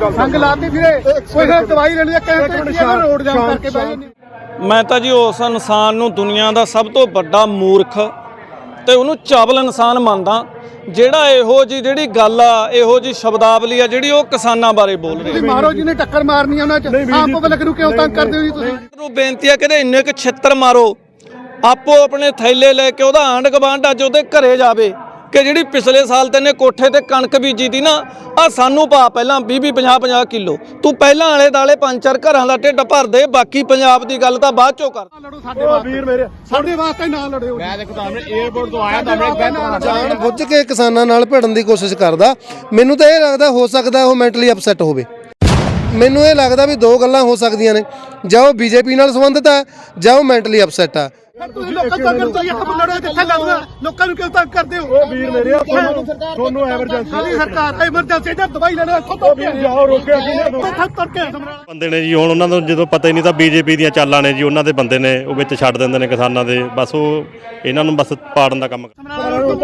ਗੱਲ ਸੰਗ ਲਾਤੀ ਫਿਰੇ ਕੋਈ ਨਾ ਦਵਾਈ ਲੈਣੀ ਹੈ ਕਹਿੰਦੇ ਕੀ ਰੋਡ ਜਾਮ ਕਰਕੇ ਬਹਿ ਜਾਂਦੀ ਮੈਂ ਤਾਂ ਜੀ ਉਸ ਇਨਸਾਨ ਨੂੰ ਦੁਨੀਆ ਦਾ ਸਭ ਤੋਂ ਵੱਡਾ ਮੂਰਖ ਤੇ ਉਹਨੂੰ ਚਾਵਲ ਇਨਸਾਨ ਮੰਨਦਾ ਜਿਹੜਾ ਇਹੋ ਜੀ ਜਿਹੜੀ ਗੱਲ ਆ ਇਹੋ ਜੀ ਸ਼ਬਦਾਵਲੀ ਆ ਜਿਹੜੀ ਉਹ ਕਿਸਾਨਾਂ ਬਾਰੇ ਬੋਲ ਰਿਹਾ। ਮਾਰੋ ਜਿਹਨੇ ਟੱਕਰ ਮਾਰਨੀ ਆ ਉਹਨਾਂ ਚ। ਆਮ ਪਬਲਿਕ ਨੂੰ ਕਿਉਂ ਤੰਗ ਕਰਦੇ ਹੋ ਜੀ ਤੁਸੀਂ? ਨੂੰ ਬੇਨਤੀ ਆ ਕਿ ਇੰਨੇ ਕੁ ਛਿੱਤਰ ਮਾਰੋ ਆਪੋ ਆਪਣੇ ਥੈਲੇ ਲੈ ਕੇ ਉਹਦਾ ਆਂਢ ਗੁਆਂਢ ਅੱਜ ਉਹਦੇ ਘਰੇ ਜਾਵੇ। ਕਿ ਜਿਹੜੀ ਪਿਛਲੇ ਸਾਲ ਤੈਨੇ ਕੋਠੇ ਤੇ ਕਣਕ ਬੀਜੀ ਦੀ ਨਾ ਆ ਸਾਨੂੰ ਪਾ ਪਹਿਲਾਂ 20 20 50 50 ਕਿਲੋ। ਤੂੰ ਪਹਿਲਾਂ ਆਲੇ ਦਾਲੇ ਪੰਜ ਚਾਰ ਘਰਾਂ ਦਾ ਢਿੱਡ ਭਰ ਦੇ ਬਾਕੀ ਪੰਜਾਬ ਦੀ ਗੱਲ ਤਾਂ ਬਾਅਦ ਚੋਂ ਕਰ। ਲੜੋ ਸਾਡੇ ਵਾਸਤੇ। ਵੀਰ ਮੇਰੇ ਸਾਡੇ ਵਾਸਤੇ ਨਾ ਲੜਿਓ ਮੈਂ ਦੇਖੋ ਤੁਹਾਨੂੰ 에어ਪੋਰਟ ਤੋਂ ਆਇਆ ਤੁਹਾਨੂੰ ਇੱਕ ਬੈਠ ਜਾਣ ਬੁੱਝ ਕੇ ਕਿਸਾਨਾਂ ਨਾਲ ਭਿੜਨ ਦੀ ਕੋਸ਼ਿਸ਼ ਕਰਦਾ। ਮੈਨੂੰ ਤਾਂ ਇਹ ਲੱਗਦਾ ਹੋ ਸਕਦਾ ਉਹ ਮੈਂਟਲੀ ਅਪਸੈਟ ਹੋਵੇ। ਮੈਨੂੰ ਇਹ ਲੱਗਦਾ ਵੀ ਦੋ ਗੱਲਾਂ ਹੋ ਸਕਦੀਆਂ ਨੇ। ਜਾਂ ਉਹ ਬੀਜੇਪੀ ਨਾਲ ਸੰਬੰਧਿਤ ਹੈ ਜਾਂ ਉਹ ਮੈਂਟਲੀ ਅਪਸੈਟ ਤੁਸੀਂ ਲੋਕਾਂ ਤੋਂ ਅਗਰ ਲੜੋ ਨੂੰ ਕਿਉਂ ਤੰਗ ਕਰਦੇ ਹੋ? ਉਹ ਵੀਰ ਮੇਰੇ ਆ ਤੁਹਾਨੂੰ ਤੁਹਾਨੂੰ ਐਮਰਜੈਂਸੀ ਸਾਡੀ ਸਰਕਾਰ ਐਮਰਜੈਂਸੀ ਦਾ ਦਵਾਈ ਲੈਣਾ ਇੱਥੋਂ ਤੋਂ ਜਾਓ ਰੋਕਿਆ ਕਿਹਨੇ ਇੱਥੋਂ ਤੁਰ ਕੇ ਸਮਰਾਲਾ। ਬੰਦੇ ਨੇ ਜੀ ਹੁਣ ਉਹਨਾਂ ਨੂੰ ਜਦੋਂ ਪਤਾ ਹੀ ਨਹੀਂ ਤਾਂ ਬੀਜੇਪੀ ਦੀਆਂ ਚਾਲਾਂ ਨੇ ਜੀ ਉਹਨਾਂ ਦੇ ਬੰਦੇ ਨੇ ਉਹ ਵਿੱਚ ਛੱਡ ਦਿੰਦੇ ਨੇ ਕਿਸਾਨਾਂ ਦੇ। ਬਸ ਉਹ ਇਹਨਾਂ ਨੂੰ ਬਸ ਪਾੜਨ ਦਾ ਕੰਮ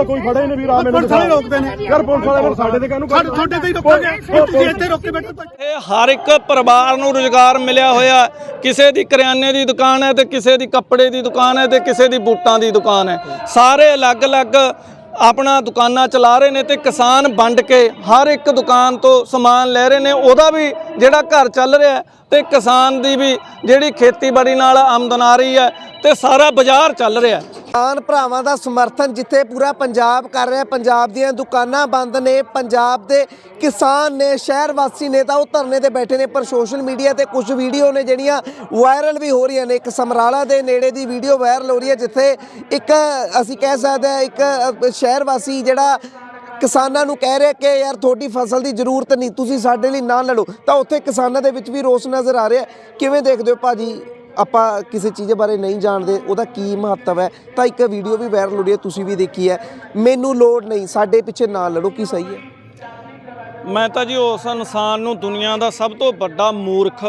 ਕੋਈ ਖੜਾ ਹੀ ਨਹੀਂ ਵੀਰ ਆ ਮੈਨੂੰ ਪੁਲਿਸ ਵਾਲੇ ਰੋਕਦੇ ਨੇ। ਯਾਰ ਪੁਲਿਸ ਵਾਲੇ ਸਾਡੇ ਤੇ ਕਾਹਨੂੰ ਸਾਡੇ ਤੁਹਾਡੇ ਤੇ ਹੀ ਰੋਕਾਂਗੇ। ਹੁਣ ਤੁਸੀਂ ਇੱਥੇ ਰੋਕ ਕੇ ਬੈਠੋ ਤਾਂ ਇਹ ਹਰ ਇੱਕ ਪਰਿਵਾਰ ਨੂੰ ਰੁਜ਼ਗਾਰ ਮਿਲਿਆ ਹੋਇਆ। ਕਿਸੇ ਦੀ ਕਰਿਆਨੇ ਦੀ ਦੁਕਾਨ ਹੈ ਤੇ ਕਿਸੇ ਦੀ ਕੱਪੜੇ ਦੀ ਦੁਕਾਨ ਹੈ ਤੇ ਕਿਸੇ ਦੀ ਬੂਟਾਂ ਦੀ ਦੁਕਾਨ ਹੈ। ਸਾਰੇ ਅਲੱਗ-ਅਲੱਗ ਆਪਣਾ ਦੁਕਾਨਾਂ ਚਲਾ ਰਹੇ ਨੇ ਤੇ ਕਿਸਾਨ ਵੰਡ ਕੇ ਹਰ ਇੱਕ ਦੁਕਾਨ ਤੋਂ ਸਮਾਨ ਲੈ ਰਹੇ ਨੇ। ਉਹਦਾ ਵੀ ਜਿਹੜਾ ਘਰ ਚੱਲ ਰਿਹਾ ਹੈ ਤੇ ਕਿਸਾਨ ਦੀ ਵੀ ਜਿਹੜੀ ਖੇਤੀਬਾੜੀ ਨਾਲ ਆਮਦਨ ਆ ਰਹੀ ਹੈ ਤੇ ਸਾਰਾ ਬਾਜ਼ਾਰ ਚੱਲ ਰਿਹਾ ਕਿਸਾਨ ਭਰਾਵਾਂ ਦਾ ਸਮਰਥਨ ਜਿੱਥੇ ਪੂਰਾ ਪੰਜਾਬ ਕਰ ਰਿਹਾ ਪੰਜਾਬ ਦੀਆਂ ਦੁਕਾਨਾਂ ਬੰਦ ਨੇ। ਪੰਜਾਬ ਦੇ ਕਿਸਾਨ ਨੇ, ਸ਼ਹਿਰ ਵਾਸੀ ਨੇ ਤਾਂ ਉਹ ਧਰਨੇ ਤੇ ਬੈਠੇ ਨੇ, ਪਰ ਸੋਸ਼ਲ ਮੀਡੀਆ ਤੇ ਕੁਝ ਵੀਡੀਓ ਨੇ ਜਿਹੜੀਆਂ ਵਾਇਰਲ ਵੀ ਹੋ ਰਹੀਆਂ ਨੇ। ਇੱਕ ਸਮਰਾਲਾ ਦੇ ਨੇੜੇ ਦੀ ਵੀਡੀਓ ਵਾਇਰਲ ਹੋ ਰਹੀ ਹੈ, ਜਿੱਥੇ ਇੱਕ, ਅਸੀਂ ਕਹਿ ਸਕਦੇ ਹਾਂ, ਇੱਕ ਸ਼ਹਿਰ ਵਾਸੀ ਜਿਹੜਾ ਕਿਸਾਨਾਂ ਨੂੰ ਕਹਿ ਰਿਹਾ ਕਿ ਯਾਰ ਤੁਹਾਡੀ ਫਸਲ ਦੀ ਜ਼ਰੂਰਤ ਨਹੀਂ, ਤੁਸੀਂ ਸਾਡੇ ਲਈ ਨਾ ਲੜੋ। ਤਾਂ ਉੱਥੇ ਕਿਸਾਨਾਂ ਦੇ ਵਿੱਚ ਵੀ ਰੋਸ ਨਜ਼ਰ ਆ ਰਿਹਾ ਕਿਵੇਂ ਦੇਖਦੇ ਹੋ ਭਾਜੀ ਆਪਾਂ ਕਿਸੇ ਚੀਜ਼ ਬਾਰੇ ਨਹੀਂ ਜਾਣਦੇ, ਉਹਦਾ ਕੀ ਮਹੱਤਵ ਹੈ? ਤਾਂ ਇੱਕ ਵੀਡੀਓ ਵੀ ਵਾਇਰਲ ਹੋ ਰਹੀ ਹੈ, ਤੁਸੀਂ ਵੀ ਦੇਖੀ ਹੈ। ਮੈਨੂੰ ਲੋੜ ਨਹੀਂ, ਸਾਡੇ ਪਿੱਛੇ ਨਾ ਲੜੋ, ਕੀ ਸਹੀ ਹੈ? ਮੈਂ ਤਾਂ ਜੀ ਉਸ ਇਨਸਾਨ ਨੂੰ ਦੁਨੀਆ ਦਾ ਸਭ ਤੋਂ ਵੱਡਾ ਮੂਰਖ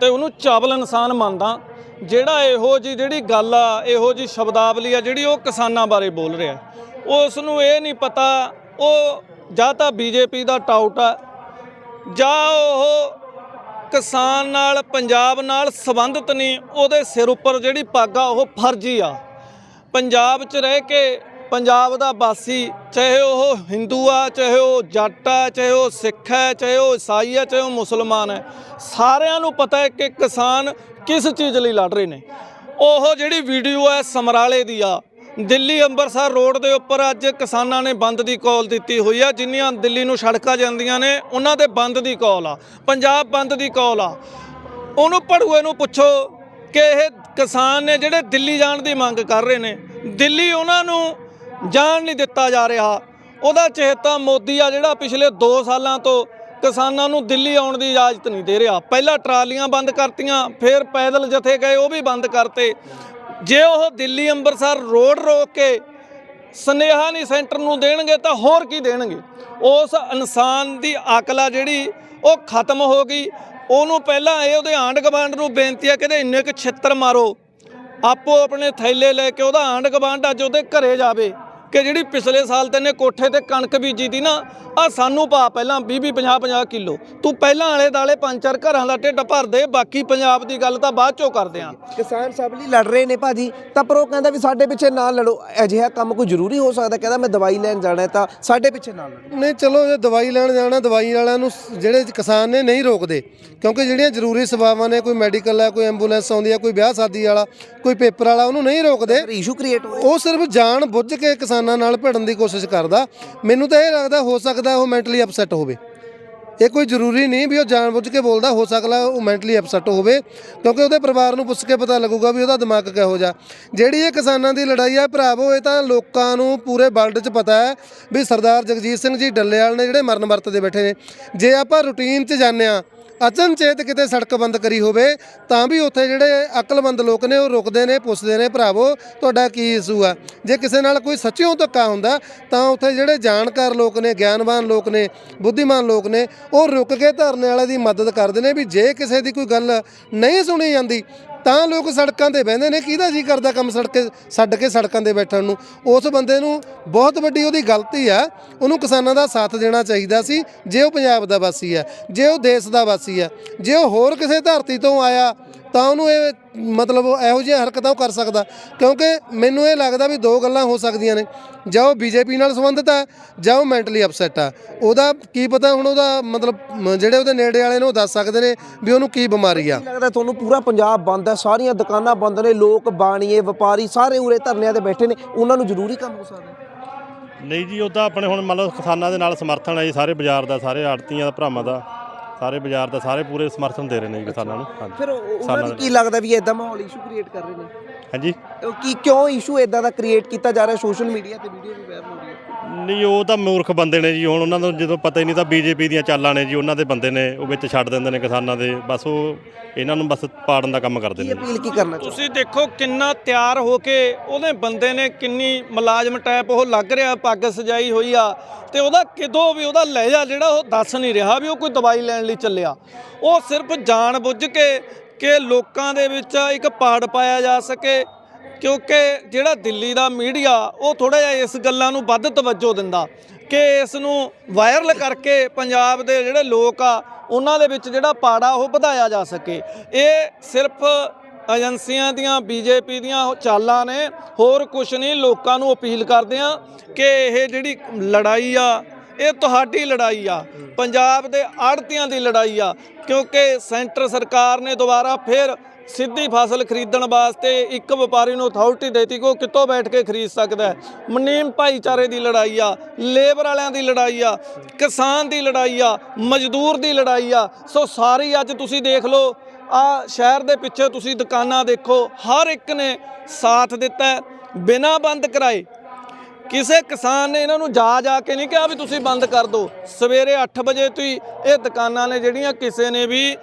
ਤੇ ਉਹਨੂੰ ਚਾਵਲ ਇਨਸਾਨ ਮੰਨਦਾ, ਜਿਹੜਾ ਇਹੋ ਜੀ ਜਿਹੜੀ ਗੱਲ ਆ, ਇਹੋ ਜੀ ਸ਼ਬਦਾਵਲੀ ਆ, ਜਿਹੜੀ ਉਹ ਕਿਸਾਨਾਂ ਬਾਰੇ ਬੋਲ ਰਿਹਾ ਉਸ ਨੂੰ ਇਹ ਨਹੀਂ ਪਤਾ, ਉਹ ਜਾਂ ਤਾਂ ਬੀਜੇਪੀ ਦਾ ਟਾਊਟ ਆ, ਜਾਂ ਉਹ ਕਿਸਾਨ ਨਾਲ, ਪੰਜਾਬ ਨਾਲ ਸੰਬੰਧਿਤ ਨਹੀਂ, ਉਹਦੇ ਸਿਰ ਉੱਪਰ ਜਿਹੜੀ ਪੱਗ ਆ, ਉਹ ਫਰਜ਼ੀ ਆ। ਪੰਜਾਬ 'ਚ ਰਹਿ ਕੇ ਪੰਜਾਬ ਦਾ ਵਾਸੀ, ਚਾਹੇ ਉਹ ਹਿੰਦੂ ਆ, ਚਾਹੇ ਉਹ ਜੱਟ ਆ, ਚਾਹੇ ਉਹ ਸਿੱਖ ਹੈ, ਚਾਹੇ ਉਹ ਈਸਾਈ ਹੈ ਚਾਹੇ ਉਹ ਮੁਸਲਮਾਨ ਹੈ, ਸਾਰਿਆਂ ਨੂੰ ਪਤਾ ਹੈ ਕਿ ਕਿਸਾਨ ਕਿਸ ਚੀਜ਼ ਲਈ ਲੜ ਰਹੇ ਨੇ। ਉਹ ਜਿਹੜੀ ਵੀਡੀਓ ਹੈ ਸਮਰਾਲੇ ਦੀ ਆ ਦਿੱਲੀ ਅੰਮ੍ਰਿਤਸਰ ਰੋਡ ਦੇ ਉੱਪਰ ਅੱਜ ਕਿਸਾਨਾਂ ਨੇ ਬੰਦ ਦੀ ਕਾਲ ਦਿੱਤੀ ਹੋਈ ਆ। ਜਿੰਨੀਆਂ ਦਿੱਲੀ ਨੂੰ ਸੜਕਾਂ ਜਾਂਦੀਆਂ ਨੇ, ਉਹਨਾਂ ਦੇ ਬੰਦ ਦੀ ਕਾਲ ਆ। ਪੰਜਾਬ ਬੰਦ ਦੀ ਕਾਲ ਆ। ਉਹਨੂੰ ਪੜੂਏ ਨੂੰ ਪੁੱਛੋ ਕਿ ਇਹ ਕਿਸਾਨ ਨੇ ਜਿਹੜੇ ਦਿੱਲੀ ਜਾਣ ਦੀ ਮੰਗ ਕਰ ਰਹੇ ਨੇ, ਦਿੱਲੀ ਉਹਨਾਂ ਨੂੰ ਜਾਣ ਨਹੀਂ ਦਿੱਤਾ ਜਾ ਰਿਹਾ। ਉਹਦਾ ਚੇਤਾ ਮੋਦੀ ਆ ਜਿਹੜਾ ਪਿਛਲੇ 2 ਸਾਲਾਂ ਤੋਂ ਕਿਸਾਨਾਂ ਨੂੰ ਦਿੱਲੀ ਆਉਣ ਦੀ ਇਜਾਜ਼ਤ ਨਹੀਂ ਦੇ ਰਿਹਾ। ਪਹਿਲਾਂ ਟਰਾਲੀਆਂ ਬੰਦ ਕਰਤੀਆਂ, ਫਿਰ ਪੈਦਲ ਜਥੇ ਗਏ, ਉਹ ਵੀ ਬੰਦ ਕਰਤੇ। ਜੇ ਉਹ ਦਿੱਲੀ ਅੰਮ੍ਰਿਤਸਰ ਰੋਡ ਰੋਕ ਕੇ ਸਨੇਹਾ ਨਹੀਂ ਸੈਂਟਰ ਨੂੰ ਦੇਣਗੇ ਤਾਂ ਹੋਰ ਕੀ ਦੇਣਗੇ? ਉਸ ਇਨਸਾਨ ਦੀ ਅਕਲ ਆ ਜਿਹੜੀ, ਉਹ ਖਤਮ ਹੋ ਗਈ। ਉਹਨੂੰ ਪਹਿਲਾਂ ਇਹ ਉਹਦੇ ਆਂਢ ਗੁਆਂਢ ਨੂੰ ਬੇਨਤੀ ਆ ਕਿ ਇੰਨੇ ਕੁ ਛਿੱਤਰ ਮਾਰੋ। ਆਪੋ ਆਪਣੇ ਥੈਲੇ ਲੈ ਕੇ ਉਹਦਾ ਆਂਢ ਗੁਆਂਢ ਅੱਜ ਉਹਦੇ ਘਰੇ ਜਾਵੇ। ਕਿ ਜਿਹੜੀ ਪਿਛਲੇ ਸਾਲ ਤੈਨੇ ਕੋਠੇ ਤੇ ਕਣਕ ਬੀਜੀ ਦੀ ਨਾ ਆ ਸਾਨੂੰ ਪਾ ਪਹਿਲਾਂ 20 20 50 50 ਕਿਲੋ। ਤੂੰ ਪਹਿਲਾਂ ਆਲੇ ਦਾਲੇ ਪੰਜ ਚਾਰ ਘਰਾਂ ਦਾ ਢਿੱਡ ਭਰ ਦੇ ਬਾਕੀ ਪੰਜਾਬ ਦੀ ਗੱਲ ਤਾਂ ਬਾਅਦ ਚੋਂ ਕਰਦੇ ਆਂ। ਕਿਸਾਨ ਸਭ ਲਈ ਲੜ ਰਹੇ ਨੇ ਭਾਜੀ ਤਾਂ ਪਰ ਉਹ ਕਹਿੰਦਾ ਵੀ ਸਾਡੇ ਪਿੱਛੇ ਨਾ ਲੜੋ ਅਜਿਹਾ ਕੰਮ ਕੋਈ ਜ਼ਰੂਰੀ ਹੋ ਸਕਦਾ ਕਹਿੰਦਾ ਮੈਂ ਦਵਾਈ ਲੈਣ ਜਾਣਾ ਤਾਂ ਸਾਡੇ ਪਿੱਛੇ ਨਾ ਲੜੋ। ਨਹੀਂ ਚਲੋ ਜੇ ਦਵਾਈ ਲੈਣ ਜਾਣਾ ਦਵਾਈ ਵਾਲਿਆਂ ਨੂੰ ਜਿਹੜੇ ਕਿਸਾਨ ਨੇ ਨਹੀਂ ਰੋਕਦੇ ਕਿਉਂਕਿ ਜਿਹੜੀਆਂ ਜ਼ਰੂਰੀ ਸੇਵਾਵਾਂ ਨੇ ਕੋਈ ਮੈਡੀਕਲ ਹੈ ਕੋਈ ਐਂਬੂਲੈਂਸ ਆਉਂਦੀ ਹੈ ਕੋਈ ਵਿਆਹ ਸ਼ਾਦੀ ਵਾਲਾ ਕੋਈ ਪੇਪਰ ਵਾਲਾ ਉਹਨੂੰ ਨਹੀਂ ਰੋਕਦੇ। ਇਸ਼ੂ ਕ੍ਰੀਏਟ ਹੋ ਉਹ ਸਿਰਫ ਜਾਣ ਬੁੱਝ ਕੇ ਕਿਸਾਨਾਂ ਨਾਲ ਭਿੜਨ ਦੀ ਕੋਸ਼ਿਸ਼ ਕਰਦਾ, ਮੈਨੂੰ ਤਾਂ ਇਹ ਲੱਗਦਾ ਹੋ ਸਕਦਾ ਉਹ ਮੈਂਟਲੀ ਅਪਸੈਟ ਹੋਵੇ। ਇਹ ਕੋਈ ਜ਼ਰੂਰੀ ਨਹੀਂ ਵੀ ਉਹ ਜਾਣ ਬੁੱਝ ਕੇ ਬੋਲਦਾ, ਹੋ ਸਕਦਾ ਉਹ ਮੈਂਟਲੀ ਅਪਸੈਟ ਹੋਵੇ, ਕਿਉਂਕਿ ਉਹਦੇ ਪਰਿਵਾਰ ਨੂੰ ਪੁੱਛ ਕੇ ਪਤਾ ਲੱਗੂਗਾ ਵੀ ਉਹਦਾ ਦਿਮਾਗ ਕਿਹੋ ਜਿਹਾ। ਜਿਹੜੀ ਇਹ ਕਿਸਾਨਾਂ ਦੀ ਲੜਾਈ ਆ ਭਰਾਵੋ, ਇਹ ਤਾਂ ਲੋਕਾਂ ਨੂੰ ਪੂਰੇ ਵਰਲਡ 'ਚ ਪਤਾ ਹੈ ਵੀ ਸਰਦਾਰ ਜਗਜੀਤ ਸਿੰਘ ਜੀ ਡੱਲੇਵਾਲ ਨੇ ਜਿਹੜੇ ਮਰਨ ਵਰਤ ਦੇ ਬੈਠੇ ਨੇ। ਜੇ ਆਪਾਂ ਰੂਟੀਨ 'ਚ ਜਾਂਦੇ ਆ ਅਚਨਚੇਤ ਕਿਤੇ ਸੜਕ ਬੰਦ ਕਰੀ ਹੋਵੇ, ਤਾਂ ਵੀ ਉੱਥੇ ਜਿਹੜੇ ਅਕਲਮੰਦ ਲੋਕ ਨੇ, ਉਹ ਰੁਕਦੇ ਨੇ, ਪੁੱਛਦੇ ਨੇ, ਭਰਾਵੋ, ਤੁਹਾਡਾ ਕੀ ਇਸ਼ੂ ਆ? ਜੇ ਕਿਸੇ ਨਾਲ ਕੋਈ ਸੱਚਿਓਂ ਧੱਕਾ ਹੁੰਦਾ, ਤਾਂ ਉੱਥੇ ਜਿਹੜੇ ਜਾਣਕਾਰ ਲੋਕ ਨੇ, ਗਿਆਨਵਾਨ ਲੋਕ ਨੇ, ਬੁੱਧੀਮਾਨ ਲੋਕ ਨੇ, ਉਹ ਰੁਕ ਕੇ ਧਰਨੇ ਵਾਲੇ ਦੀ ਮਦਦ ਕਰਦੇ ਨੇ ਵੀ ਜੇ ਕਿਸੇ ਦੀ ਕੋਈ ਗੱਲ ਨਹੀਂ ਸੁਣੀ ਜਾਂਦੀ ਤਾਂ ਲੋਕ ਸੜਕਾਂ ਤੇ ਬਹਿੰਦੇ ਨੇ, ਕਿਹਦਾ ਜੀ ਕਰਦਾ ਕੰਮ ਸੜਕੇ ਛੱਡ ਕੇ ਸੜਕਾਂ ਤੇ ਬੈਠਣ ਨੂੰ? ਉਸ ਬੰਦੇ ਨੂੰ ਬਹੁਤ ਵੱਡੀ ਉਹਦੀ ਗਲਤੀ ਆ, ਉਹਨੂੰ ਕਿਸਾਨਾਂ ਦਾ ਸਾਥ ਦੇਣਾ ਚਾਹੀਦਾ ਸੀ, ਜੇ ਉਹ ਪੰਜਾਬ ਦਾ ਵਾਸੀ ਹੈ ਜੇ ਉਹ ਦੇਸ਼ ਦਾ ਵਾਸੀ ਹੈ ਜੇ ਉਹ ਹੋਰ ਕਿਸੇ ਧਰਤੀ ਤੋਂ ਆਇਆ ਤਾਂ ਉਹਨੂੰ ਇਹ ਮਤਲਬ ਇਹੋ ਜਿਹੀਆਂ ਹਰਕਤਾਂ ਉਹ ਕਰ ਸਕਦਾ। ਕਿਉਂਕਿ ਮੈਨੂੰ ਇਹ ਲੱਗਦਾ ਵੀ ਦੋ ਗੱਲਾਂ ਹੋ ਸਕਦੀਆਂ ਨੇ। ਜਾਂ ਉਹ ਬੀਜੇਪੀ ਨਾਲ ਸੰਬੰਧਿਤ ਆ ਜਾਂ ਉਹ ਮੈਂਟਲੀ ਅਪਸੈਟ ਆ। ਉਹਦਾ ਕੀ ਪਤਾ ਹੁਣ ਉਹਦਾ ਮਤਲਬ ਜਿਹੜੇ ਉਹਦੇ ਨੇੜੇ ਵਾਲੇ ਨੇ ਉਹ ਦੱਸ ਸਕਦੇ ਨੇ ਵੀ ਉਹਨੂੰ ਕੀ ਬਿਮਾਰੀ ਆ। ਲੱਗਦਾ ਤੁਹਾਨੂੰ ਪੂਰਾ ਪੰਜਾਬ ਬੰਦ ਹੈ। ਸਾਰੀਆਂ ਦੁਕਾਨਾਂ ਬੰਦ ਨੇ। ਲੋਕ ਬਾਣੀਏ ਵਪਾਰੀ ਸਾਰੇ ਉਰੇ ਧਰਨਿਆਂ ਤੇ ਬੈਠੇ ਨੇ। ਉਹਨਾਂ ਨੂੰ ਜ਼ਰੂਰੀ ਕੰਮ ਹੋ ਸਕਦਾ। ਨਹੀਂ ਜੀ ਉਹ ਤਾਂ ਆਪਣੇ ਹੁਣ ਮੰਨ ਲਓ ਕਿਸਾਨਾਂ ਦੇ ਨਾਲ ਸਮਰਥਨ ਹੈ ਜੀ ਸਾਰੇ ਬਾਜ਼ਾਰ ਦਾ ਸਾਰੇ ਆੜਤੀਆਂ ਦਾ ਭਰਾਵਾਂ ਦਾ। ਸਾਰੇ ਬਾਜ਼ਾਰ ਦਾ ਸਾਰੇ ਪੂਰੇ ਸਮਰਥਨ ਦੇ ਰਹੇ ਨੇ ਜੀ ਕਿਸਾਨਾਂ ਨੂੰ। ਹਾਂਜੀ। ਫਿਰ ਉਹ- ਉਹਨਾਂ ਨੂੰ ਕੀ ਲੱਗਦਾ ਵੀ ਇਦਾਂ ਮਾਹੌਲ ਇਸ਼ੂ ਕ੍ਰੀਏਟ ਕਰ ਰਹੇ ਨੇ? ਹਾਂਜੀ। ਉਹ ਕੀ ਕਿਉਂ ਇਸ਼ੂ ਇਦਾਂ ਦਾ ਕ੍ਰੀਏਟ ਕੀਤਾ ਜਾ ਰਿਹਾ ਸੋਸ਼ਲ ਮੀਡੀਆ ਤੇ ਵੀਡੀਓ ਵੀ ਵਾਇਰਲ ਹੋ ਰਹੀ ਹੈ? ਨਹੀਂ ਉਹ ਤਾਂ ਮੂਰਖ ਬੰਦੇ ਨੇ ਜੀ। ਹੁਣ ਉਹਨਾਂ ਨੂੰ ਜਦੋਂ ਪਤਾ ਹੀ ਨਹੀਂ ਤਾਂ ਬੀਜੇਪੀ ਦੀਆਂ ਚਾਲਾਂ ਨੇ ਜੀ ਉਹਨਾਂ ਦੇ ਬੰਦੇ ਨੇ ਉਹ ਵਿੱਚ ਛੱਡ ਦਿੰਦੇ ਨੇ ਕਿਸਾਨਾਂ ਦੇ। ਬਸ ਉਹ ਇਹਨਾਂ ਨੂੰ ਬਸ ਪਾੜਨ ਦਾ ਕੰਮ ਕਰਦੇ ਕੀ ਨੇ। ਅਪੀਲ ਕੀ ਕਰਨਾ ਚਾਹੁੰਦੇ ਤੁਸੀਂ ਦੇਖੋ ਕਿੰਨਾ ਤਿਆਰ ਹੋ ਕੇ ਉਹਦੇ ਬੰਦੇ ਨੇ ਕਿੰਨੀ ਮੁਲਾਜ਼ਮ ਟਾਈਪ ਉਹ ਲੱਗ ਰਿਹਾ ਪੱਗ ਸਜਾਈ ਹੋਈ ਆ। ਤੇ ਉਹਦਾ ਕਿਦੋਂ ਵੀ ਉਹਦਾ ਲਹਿਜਾ ਜਿਹੜਾ ਉਹ ਦੱਸ ਨਹੀਂ ਰਿਹਾ ਵੀ ਉਹ ਕੋਈ ਦਵਾਈ ਲੈਣ ਲਈ ਚੱਲਿਆ। ਉਹ ਸਿਰਫ ਜਾਣ ਬੁੱਝ ਕੇ ਕਿ ਲੋਕਾਂ ਦੇ ਵਿੱਚ ਇੱਕ ਪਾੜ ਪਾਇਆ ਜਾ ਸਕੇ ਕਿਉਂਕਿ ਜਿਹੜਾ ਦਿੱਲੀ ਦਾ ਮੀਡੀਆ, ਉਹ ਥੋੜਾ ਜਿਹਾ ਇਸ ਗੱਲਾਂ ਨੂੰ ਵੱਧ ਤਵੱਜੋ ਦਿੰਦਾ ਕਿ ਇਸ ਨੂੰ ਵਾਇਰਲ ਕਰਕੇ ਪੰਜਾਬ ਦੇ ਜਿਹੜੇ ਲੋਕ ਆ, ਉਹਨਾਂ ਦੇ ਵਿੱਚ ਜਿਹੜਾ ਪਾੜਾ ਉਹ ਵਧਾਇਆ ਜਾ ਸਕੇ। ਇਹ ਸਿਰਫ ਏਜੰਸੀਆਂ ਦੀਆਂ, ਬੀਜੇਪੀ ਦੀਆਂ ਚਾਲਾਂ ਨੇ, ਹੋਰ ਕੁਝ ਨਹੀਂ, ਲੋਕਾਂ ਨੂੰ ਅਪੀਲ ਕਰਦੇ ਆ ਕਿ ਇਹ ਜਿਹੜੀ ਲੜਾਈ ਆ, ਇਹ ਤੁਹਾਡੀ ਲੜਾਈ ਆ, ਪੰਜਾਬ ਦੇ ਆੜਤੀਆਂ ਦੀ ਲੜਾਈ ਆ, ਕਿਉਂਕਿ ਸੈਂਟਰ ਸਰਕਾਰ ਨੇ ਦੁਬਾਰਾ ਫਿਰ ਸਿੱਧੀ ਫਸਲ ਖਰੀਦਣ ਵਾਸਤੇ ਇੱਕ ਵਪਾਰੀ ਨੂੰ ਅਥਾਰਟੀ ਦੇਤੀ ਕਿ ਉਹ ਕਿੱਥੋਂ ਬੈਠ ਕੇ ਖਰੀਦ ਸਕਦਾ ਹੈ। ਮਨੀਮ ਭਾਈਚਾਰੇ ਦੀ ਲੜਾਈ ਆ ਲੇਬਰ ਵਾਲਿਆਂ ਦੀ ਲੜਾਈ ਆ ਕਿਸਾਨ ਦੀ ਲੜਾਈ ਆ ਮਜ਼ਦੂਰ ਦੀ ਲੜਾਈ ਆ। ਸੋ ਸਾਰੀ ਅੱਜ ਤੁਸੀਂ ਦੇਖ ਲਓ ਆ ਸ਼ਹਿਰ ਦੇ ਪਿੱਛੇ ਤੁਸੀਂ ਦੁਕਾਨਾਂ ਦੇਖੋ ਹਰ ਇੱਕ ਨੇ ਸਾਥ ਦਿੱਤਾ ਹੈ, ਬਿਨਾਂ ਬੰਦ ਕਰਾਏ। ਕਿਸੇ ਕਿਸਾਨ ਨੇ ਇਹਨਾਂ ਨੂੰ ਜਾ ਜਾ ਕੇ ਨਹੀਂ ਕਿਹਾ ਵੀ ਤੁਸੀਂ ਬੰਦ ਕਰ ਦਿਓ। ਸਵੇਰੇ 8 ਵਜੇ ਤੋਂ ਹੀ ਇਹ ਦੁਕਾਨਾਂ ਨੇ ਜਿਹੜੀਆਂ ਕਿਸੇ ਨੇ ਵੀ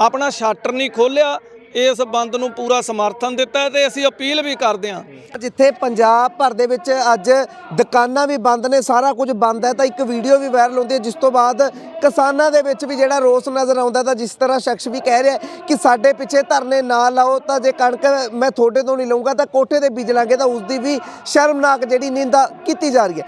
ਆਪਣਾ ਸ਼ਟਰ ਨਹੀਂ ਖੋਲਿਆ ਇਸ ਬੰਦ ਨੂੰ ਪੂਰਾ ਸਮਰਥਨ ਦਿੱਤਾ ਹੈ ਤੇ ਅਸੀਂ ਅਪੀਲ ਵੀ ਕਰਦੇ ਹਾਂ। ਜਿੱਥੇ ਪੰਜਾਬ ਭਰ ਦੇ ਵਿੱਚ ਅੱਜ ਦੁਕਾਨਾਂ ਵੀ ਬੰਦ ਨੇ, ਸਾਰਾ ਕੁਝ ਬੰਦ ਹੈ, ਤਾਂ ਇੱਕ ਵੀਡੀਓ ਵੀ ਵਾਇਰਲ ਹੁੰਦੀ ਹੈ, ਜਿਸ ਤੋਂ ਬਾਅਦ ਕਿਸਾਨਾਂ ਦੇ ਵਿੱਚ ਵੀ ਜਿਹੜਾ ਰੋਸ ਨਜ਼ਰ ਆਉਂਦਾ ਤਾਂ ਜਿਸ ਤਰ੍ਹਾਂ ਸ਼ਖਸ ਵੀ ਕਹਿ ਰਿਹਾ ਕਿ ਸਾਡੇ ਪਿੱਛੇ ਧਰਨੇ ਨਾ ਲਾਓ, ਤਾਂ ਜੇ ਕਣਕ ਮੈਂ ਤੁਹਾਡੇ ਤੋਂ ਨਹੀਂ ਲਊਂਗਾ, ਤਾਂ ਕੋਠੇ ਤੇ ਬੀਜ ਲਾਂਗੇ, ਤਾਂ ਉਸ ਦੀ ਵੀ ਸ਼ਰਮਨਾਕ ਜਿਹੜੀ ਨਿੰਦਾ ਕੀਤੀ ਜਾ ਰਹੀ ਹੈ।